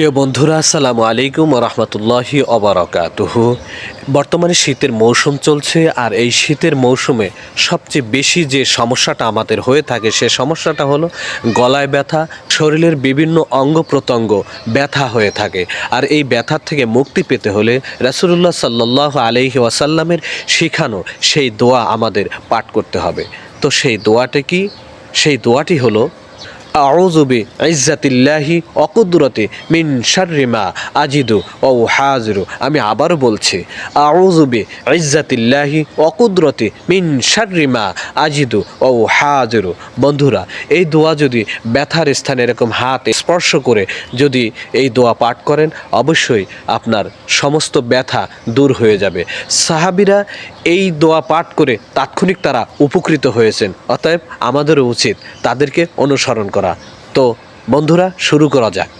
প্রিয় বন্ধুরা, আসসালামু আলাইকুম রহমতুল্লাহি অবরকাতুহু বর্তমানে শীতের মৌসুম চলছে আর এই শীতের মৌসুমে সবচেয়ে বেশি যে সমস্যাটা আমাদের হয়ে থাকে, সে সমস্যাটা হলো গলায় ব্যথা, শরীরের বিভিন্ন অঙ্গ প্রত্যঙ্গ ব্যথা হয়ে থাকে। আর এই ব্যথার থেকে মুক্তি পেতে হলে রাসুলুল্লাহ সাল্লাহ আলহি ওয়াসাল্লামের শিখানো সেই দোয়া আমাদের পাঠ করতে হবে। তো সেই দোয়াটা কি? সেই দোয়াটি হলো আউজুবি ইজ্জাতিল্লাহি অকুদরতে মিন শাররিমা আজিদু ও হাজরু। আমি আবারও বলছি আউজুবি ইজ্জাতিল্লাহি অকুদরতে মিন শাররিমা আজিদু ও হাজরু। বন্ধুরা, এই দোয়া যদি ব্যথার স্থানে এরকম হাত স্পর্শ করে যদি এই দোয়া পাঠ করেন, অবশ্যই আপনার সমস্ত ব্যথা দূর হয়ে যাবে। সাহাবিরা এই দোয়া পাঠ করে তাৎক্ষণিক তারা উপকৃত হয়েছেন। অতএব আমাদেরও উচিত তাদেরকে অনুসরণ করা। তো বন্ধুরা শুরু করা যাক।